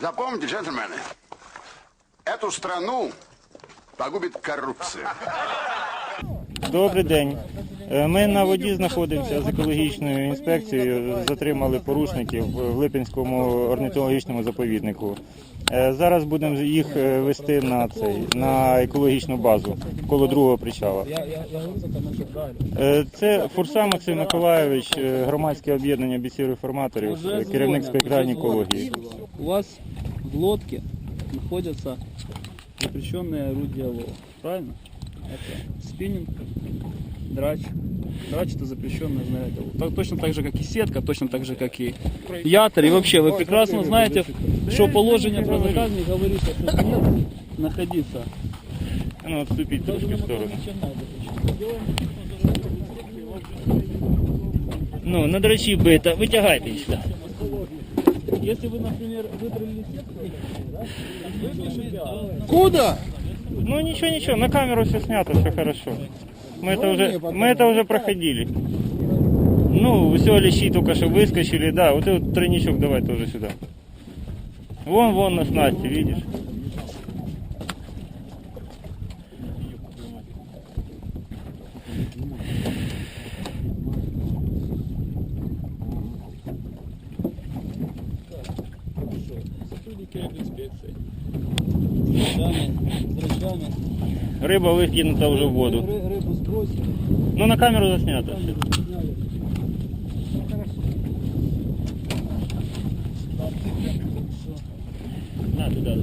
Запомните, джентльмены, эту страну погубит коррупция. Добрий день. Е, Ми на воді знаходимося з екологічною інспекцією. Затримали порушників в Липинському орнітологічному заповіднику. Е, Зараз будемо їх е, вести на цей на екологічну базу коло другого причала. Е, Це Фурса Максим Миколаєвич, громадське об'єднання бійців реформаторів, керівник спектральної екології. У вас в лодке находятся запрещенные орудия лова. Правильно? Это спиннинг, драч. Драч это запрещенное. Так- Точно так же, как и сетка, точно так же, как и ятор. И вообще, вы прекрасно знаете, что положение про заказник говорит, что нет находиться. Ну, отступіть трошки в сторону. Ну, на драчі бита, витягайте сюди. Если вы, например, выбрали сетку, а, Куда? Ну ничего, ничего, на камеру все снято, все хорошо. Мы это уже, мы это уже проходили. Ну, все лещи только что выскочили, да, вот этот тройничок давай тоже сюда. Вон, вон на снасти, видишь? Рыба выкинута уже в воду. Ну, на камеру заснято. Сняли. На, туда же.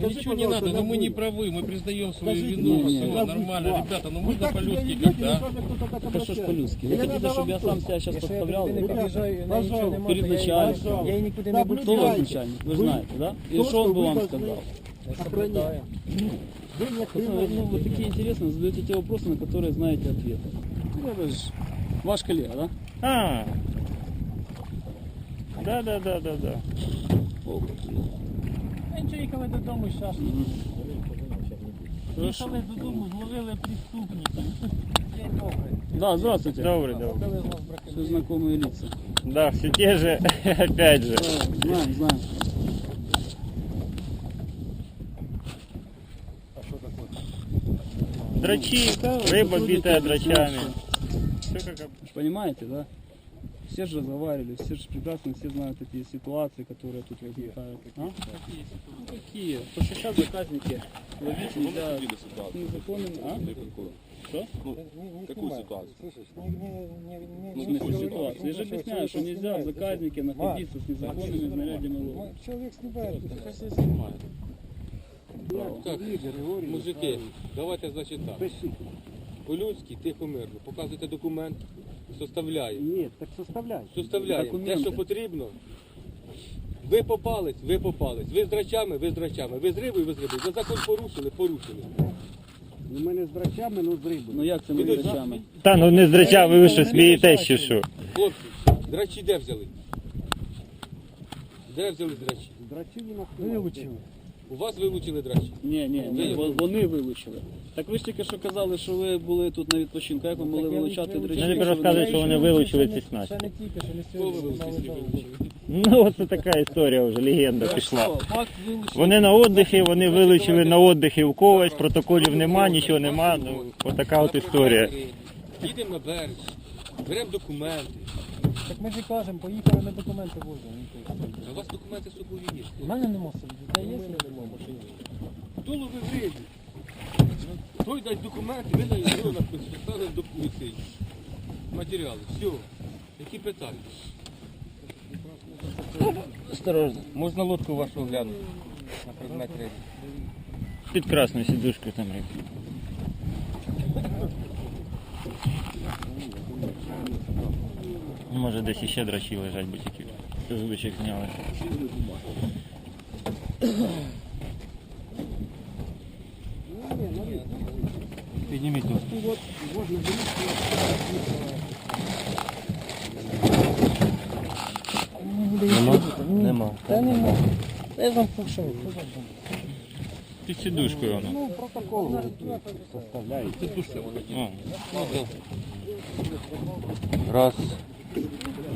Да Ничего не надо, но мы не правы, мы признаем свою Не, вину, все нормально, ребята, ну можно по-людски как-то, а? Это что ж по-людски? Вы хотите, чтобы я сам себя сейчас подставлял? Перед начальством. Я не буду. Кто ваш начальник? Вы знаете, да? И что он бы вам сказал? Вы, ну, вы такие интересные, задаете те вопросы, на которые знаете ответ. Ну, это ж ваш коллега, да? А. Да, да, да, да, да. О, Раніше їхали додому зараз. Хорошо. Їхали додому, зловили преступника. Да, здравствуйте. Добрый, добрый. Все знакомые лица. Да, все те же, опять же. Да, знаем, знаем. Драчи, рыба битая драчами. Все как Понимаете, да? Все же разговаривали, все же прекрасно, все знают эти ситуации, которые тут возникают. А? Ну какие? Потому что сейчас заказники ловить нельзя незаконным, а? Что? Какую ситуацию? В смысле ситуации? Я же объясняю, что нельзя в заказнике находиться с незаконными снарядами лова. Чоловік снимає. Хай снимает. Так, мужики, давайте значить так. По-людськи, тихо мирно. Показуйте документ, составляємо. Ні, так составляй. Составляємо. Те, що потрібно. Ви попались, ви попались. Ви з драчами, ви з драчами. Ви з рибою, ви з рибою. Ви закон порушили, порушили. У мене з драчами, ну з рибою. Ну як це не речами? Та ну не з драчами, ви що смієтесь чи що? Хлопці, драчі де взяли? Де взяли драчі? Драчі не нахуй. У вас вилучили драчі. Ні, ні, ні, вон- вони вилучили. Так ви ж тільки що казали, що ви були тут на відпочинку. Як ви могли вилучати дречі? Мені тепер розказують, що вони вилучили ці снасті. не тільки, що не Хто ви вилучили? Ну, оце така історія вже, легенда пішла. Що, Факт вилучили. Вони на отдихі, вони вилучили на отдихі в когось, протоколів нема, нічого нема. Ну, отака от історія. Їдемо на берег, беремо документи. Так ми ж і кажемо, поїхали на документи возимо. А у вас документи з собою є. У мене нема собі. Де є? Долу ви вийдете. Той дасть документи, ви даєте його написали до поліції. Матеріали. Все. Які питання? Осторожно, можна лодку вашу глянути? На предмет риби. Під красною сідушкою там риба. Може десь іще драчі лежать, бо тільки звичок зняли. Підніміть тут. Нема? Нема. Та нема. Я вам пишу. Під сідушкою воно. Ну, протокол составляєте. О. Раз,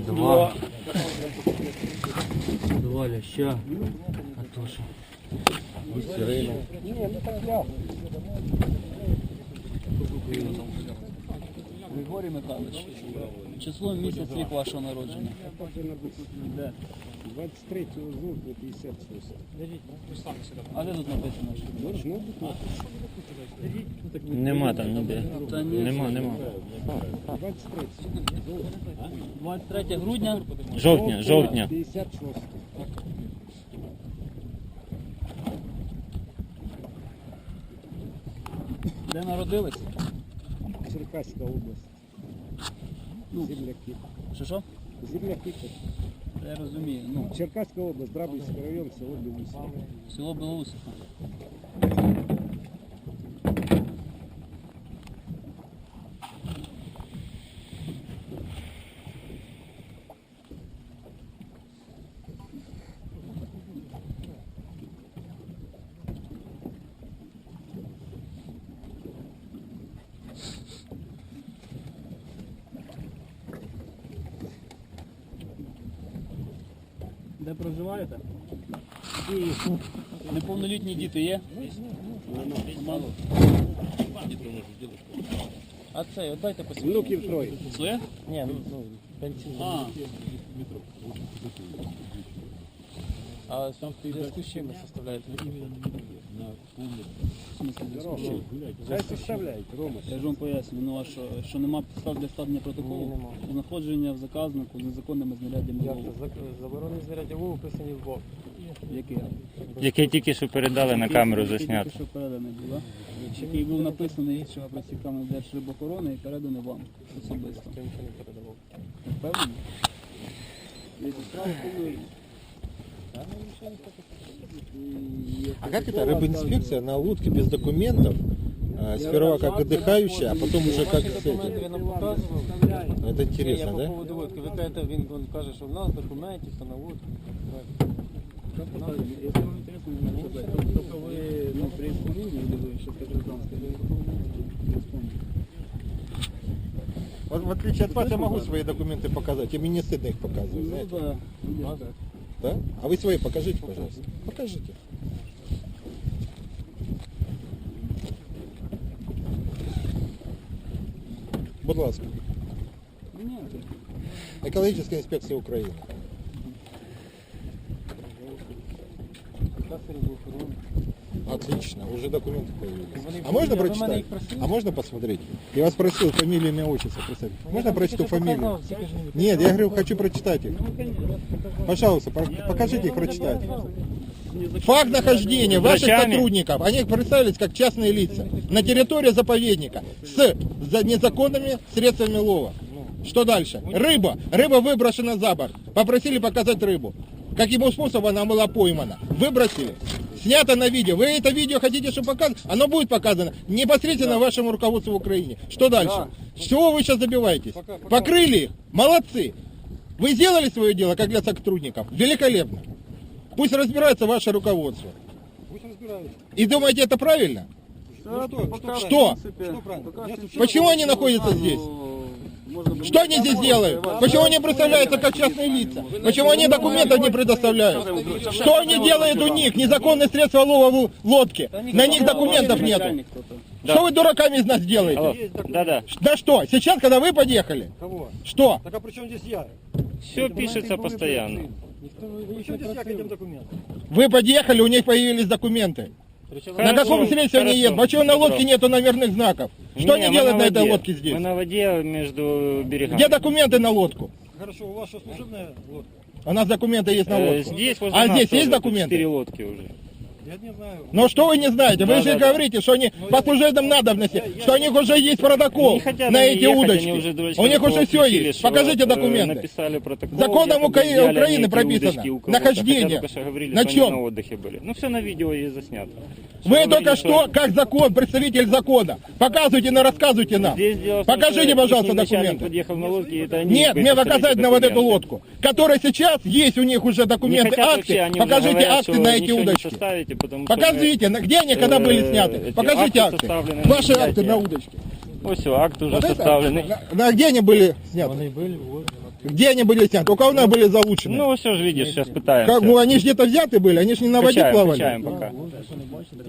два, два ляща, а то що? Сирена. Ні, ну так для. Григорій Михайлович, число місяць рік вашого народження. 23 жовтня 56. А де тут написано? Должно бути Нема там ніде. Та ні. Нема, нема. 23. 23 грудня. Жовтня, жовтня. 56. Де народились? Черкаська область. Ну. Земляки. Що що? Земляки. Я розумію. Ну, Черкаська область, Драбівський район, село Білусі. село Білоусиха. Де проживаєте? Неповнолітні діти є? Мало. А це, от дайте посвідчення. Внуків троє. Своє? Ні, ну, пенсійний. А. А в зв'язку з чим ви составляєте? Я ж вам поясню, ну а що, що нема підстав для складення протоколу? Ні, нема. Знаходження в заказнику незаконними знаряддями Як лову. заборони знаряддя вову вписані в бок. Який? Яке тільки що передали на камеру Який заснято. тільки що переданий був, да? Який був написаний іншими працівниками Держрибохорони і переданий вам особисто. Я нічого не передавав. Впевнені? Повинна. А как это рыбинспекция на лодке без документов? А, Сперва как отдыхающая, а потом уже как с Документи этим. він нам показував. Это Я интересно, по да? поводу водки. Ви кажете, він, він каже, що в нас документів, то на водку. Якщо вам інтересно, не можу сказати. Тобто ви ну, при ісполненні, или ви ще гражданське, ви Вот в отличие от вас, я могу свои документы показать, и мне не стыдно их показывать, Ну знаете? да, ну, да. Да? А вы свои покажите, пожалуйста. Покажите. Будь ласка. Экологическая инспекция Украины. Отлично, уже документы появились. А можно прочитать? А можно посмотреть? Я вас просил фамилию, имя, отчество представить. Можно прочитать фамилию? Нет, я говорю, хочу прочитать их. Пожалуйста, про- покажите их прочитать. Факт нахождения ваших сотрудников, они представились как частные лица, на территории заповедника с за незаконными средствами лова. Что дальше? Рыба. Рыба выброшена за борт. Попросили показать рыбу. Каким способом она была поймана? Выбросили. Снято на видео. Вы это видео хотите, чтобы показать? Оно будет показано непосредственно вашему руководству в Украине. Что дальше? С чего вы сейчас добиваетесь? Покрыли их. Молодцы. Вы сделали свое дело, как для сотрудников? Великолепно. Пусть разбирается ваше руководство. И думаете, это правильно? Что? Почему они находятся здесь? Что они здесь делают? Почему они представляются как частные лица? Почему они документов не предоставляют? Что они делают у них? Незаконные средства лова в лодке. На них документов нету. Что вы дураками из нас делаете? да-да. Да что? Сейчас, когда вы подъехали? Кого? Что? Так а при чем здесь я? Все пишется постоянно. Вы подъехали, у них появились документы. На каком средстве они едут? Почему на лодке нету номерных знаков? Что Не, они делают на на этой лодке здесь? Мы на воде между берегами. Где документы на лодку? Хорошо, у вас что, служебная лодка? У нас документы есть на Э, лодку. Здесь возле А нас здесь есть документы? Четыре лодки уже. Я не знаю. Но что вы не знаете? Вы Да, же да, да. говорите, что они по служебным надобности, что у них уже есть протокол Не хотят на они эти ехать, удочки. они уже дурачки у них уже все есть. что, Покажите э, документы. Написали протокол. Законом якобы Укра- взяли Украины эти прописано. удочки у кого-то, Нахождение. хотя только что говорили, На что чем? на отдыхе были. Ну все на видео есть заснято. Что Вы говорили, только что, как закон, представитель закона. Показывайте, на рассказывайте нам. Здесь дело в том, Покажите, что пожалуйста, начальник документы. подъехал на лодке, это они Нет, мне показать на вот эту документы. лодку, которая сейчас есть у них уже Не документы, хотят акты. вообще, они уже Покажите говорят, акты что на эти ничего не удочки. составите, потому что Покажите, на- где они, когда были э, сняты. эти Покажите акты акты. составлены Ваши на акты на удочке. Вот все, акт уже Вот это? составленный. На, на где они были сняты? Вони були, вот. Где они были сняты? У кого они были залучены? Ну все же видишь, сейчас пытаемся. как, ну, они же где-то взяты были, они же не на воде Качаем, плавали. качаем пока.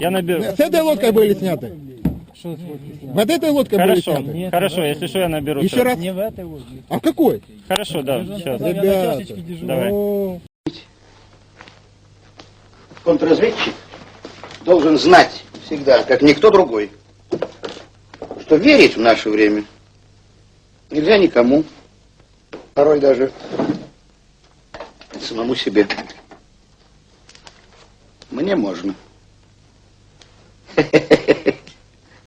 Я наберу. С этой лодкой были сняты. Що? Вот этой лодкой были Хорошо, сняты. хорошо, если что, я наберу. Еще раз. Не в этой лодке. А в какой? Хорошо, да, сейчас. Я на Ребята. чашечке дежурю. Давай. Контрразведчик должен знать всегда, как никто другой, что верить в наше время нельзя никому, порой даже самому себе. Мне можно.